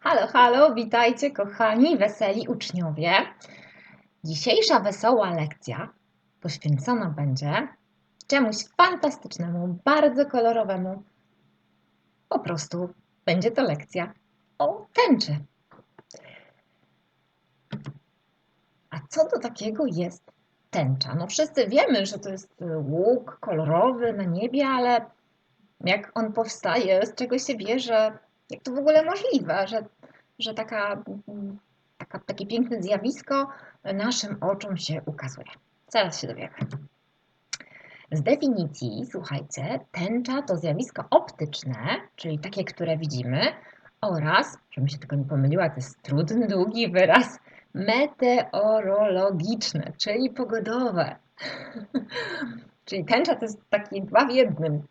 Halo, halo, witajcie kochani, weseli uczniowie. Dzisiejsza wesoła lekcja poświęcona będzie czemuś fantastycznemu, bardzo kolorowemu. Po prostu będzie to lekcja o tęczy. A co do takiego jest tęcza? No wszyscy wiemy, że to jest łuk kolorowy na niebie, ale jak on powstaje, z czego się bierze, jak to w ogóle możliwe, że, że taka, taka, takie piękne zjawisko naszym oczom się ukazuje. Zaraz się dowiemy. Z definicji, słuchajcie, tęcza to zjawisko optyczne, czyli takie, które widzimy, oraz, żebym się tylko nie pomyliła, to jest trudny, długi wyraz, meteorologiczne, czyli pogodowe. czyli tęcza to jest taki dwa w jednym.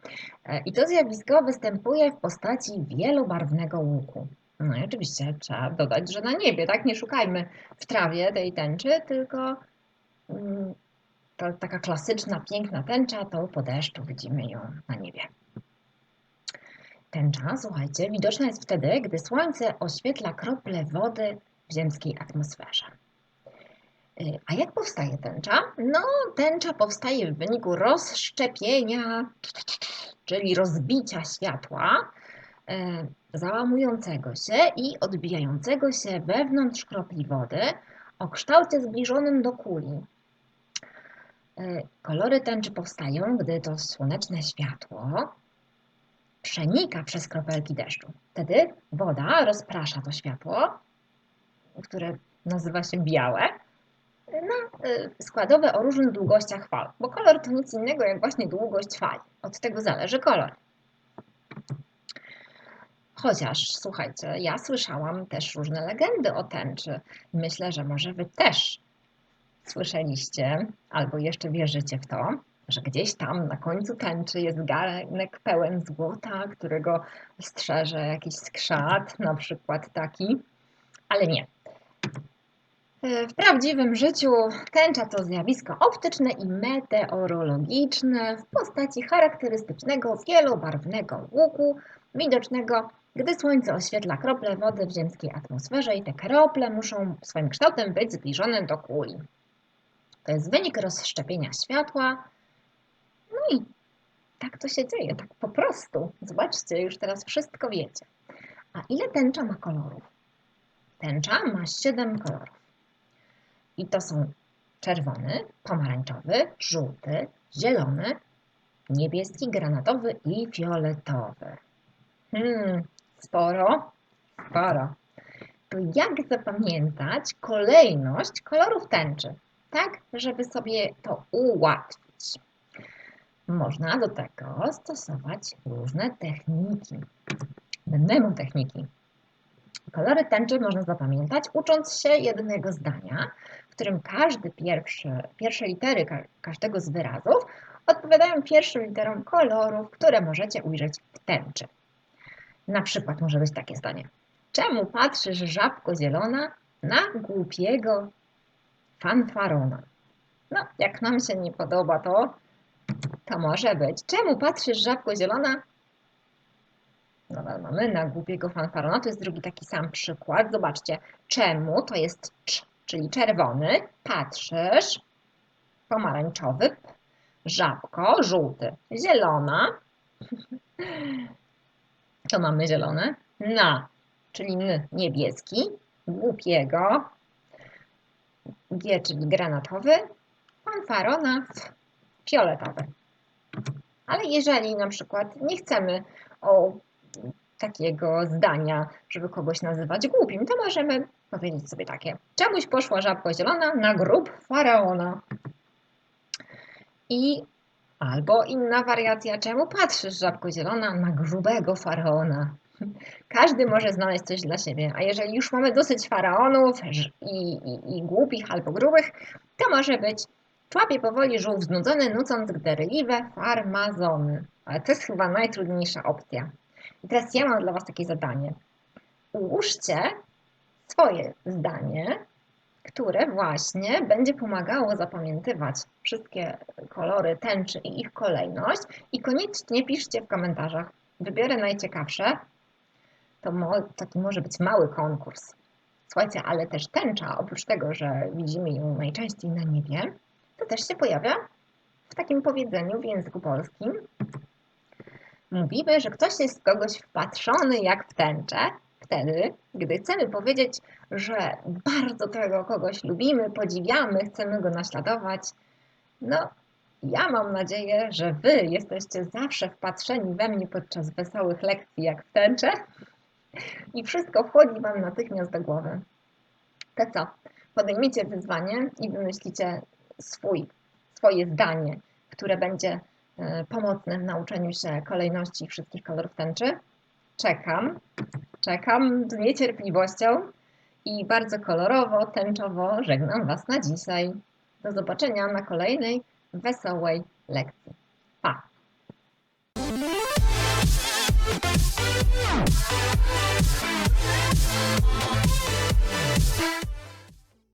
E, I to zjawisko występuje w postaci wielobarwnego łuku. No i oczywiście trzeba dodać, że na niebie, tak? Nie szukajmy w trawie tej tęczy, tylko mm, to taka klasyczna, piękna tęcza, to po deszczu widzimy ją na niebie. Tęcza, słuchajcie, widoczna jest wtedy, gdy słońce oświetla krople wody w ziemskiej atmosferze. Y, A jak powstaje tęcza? No, tęcza powstaje w wyniku rozszczepienia, czyli rozbicia światła, y, załamującego się i odbijającego się wewnątrz kropli wody o kształcie zbliżonym do kuli. Y, Kolory tęczy powstają, gdy to słoneczne światło przenika przez kropelki deszczu. Wtedy woda rozprasza to światło, które nazywa się białe, na y, składowe o różnych długościach fal, bo kolor to nic innego jak właśnie długość fali. Od tego zależy kolor. Chociaż, słuchajcie, ja słyszałam też różne legendy o tęczy. Myślę, że może wy też słyszeliście albo jeszcze wierzycie w to, że gdzieś tam na końcu tęczy jest garnek pełen złota, którego strzeże jakiś skrzat, na przykład taki. Ale nie. W prawdziwym życiu tęcza to zjawisko optyczne i meteorologiczne w postaci charakterystycznego wielobarwnego łuku, widocznego, gdy słońce oświetla krople wody w ziemskiej atmosferze i te krople muszą swoim kształtem być zbliżone do kuli. To jest wynik rozszczepienia światła. No i tak to się dzieje, tak po prostu. Zobaczcie, już teraz wszystko wiecie. A ile tęcza ma kolorów? Tęcza ma 7 kolorów. I to są czerwony, pomarańczowy, żółty, zielony, niebieski, granatowy i fioletowy. Hmm, sporo? Sporo. To jak zapamiętać kolejność kolorów tęczy? Tak, żeby sobie to ułatwić. Można do tego stosować różne techniki, mnemotechniki. Kolory tęczy można zapamiętać, ucząc się jednego zdania, którym każdy pierwszy, pierwsze litery ka każdego z wyrazów odpowiadają pierwszym literom kolorów, które możecie ujrzeć w tęczy. Na przykład może być takie zdanie. Czemu patrzysz, żabko zielona, na głupiego fanfarona? No, jak nam się nie podoba to, to może być. Czemu patrzysz, żabko zielona, Nadal mamy na głupiego fanfarona. To jest drugi taki sam przykład. Zobaczcie, czemu to jest cz, czyli czerwony, patrzysz, pomarańczowy, żabko, żółty, zielona. To mamy zielone. Na, czyli n, niebieski, głupiego, g, czyli granatowy, fanfarona, fioletowy. Ale jeżeli na przykład nie chcemy o takiego zdania, żeby kogoś nazywać głupim, to możemy powiedzieć sobie takie. Czemuś poszła żabka zielona na grób faraona. I albo inna wariacja, czemu patrzysz żabko zielona na grubego faraona? Każdy może znaleźć coś dla siebie, a jeżeli już mamy dosyć faraonów i, i, i głupich albo grubych, to może być człapie powoli żółw znudzony, nucąc gderliwe farmazony. Ale to jest chyba najtrudniejsza opcja. I teraz ja mam dla Was takie zadanie. Ułóżcie swoje zdanie, które właśnie będzie pomagało zapamiętywać wszystkie kolory tęczy i ich kolejność. I koniecznie piszcie w komentarzach. Wybiorę najciekawsze. To mo- taki może być mały konkurs. Słuchajcie, ale też tęcza, oprócz tego, że widzimy ją najczęściej na niebie, to też się pojawia w takim powiedzeniu w języku polskim. Mówimy, że ktoś jest w kogoś wpatrzony jak w tęczę, wtedy, gdy chcemy powiedzieć, że bardzo tego kogoś lubimy, podziwiamy, chcemy go naśladować. No, ja mam nadzieję, że Wy jesteście zawsze wpatrzeni we mnie podczas wesołych lekcji jak w tęczę i wszystko wchodzi Wam natychmiast do głowy. To co? Podejmijcie wyzwanie i wymyślicie swój, swoje zdanie, które będzie e, pomocne w nauczeniu się kolejności wszystkich kolorów tęczy. Czekam, Czekam z niecierpliwością i bardzo kolorowo, tęczowo żegnam Was na dzisiaj. Do zobaczenia na kolejnej wesołej lekcji. Pa!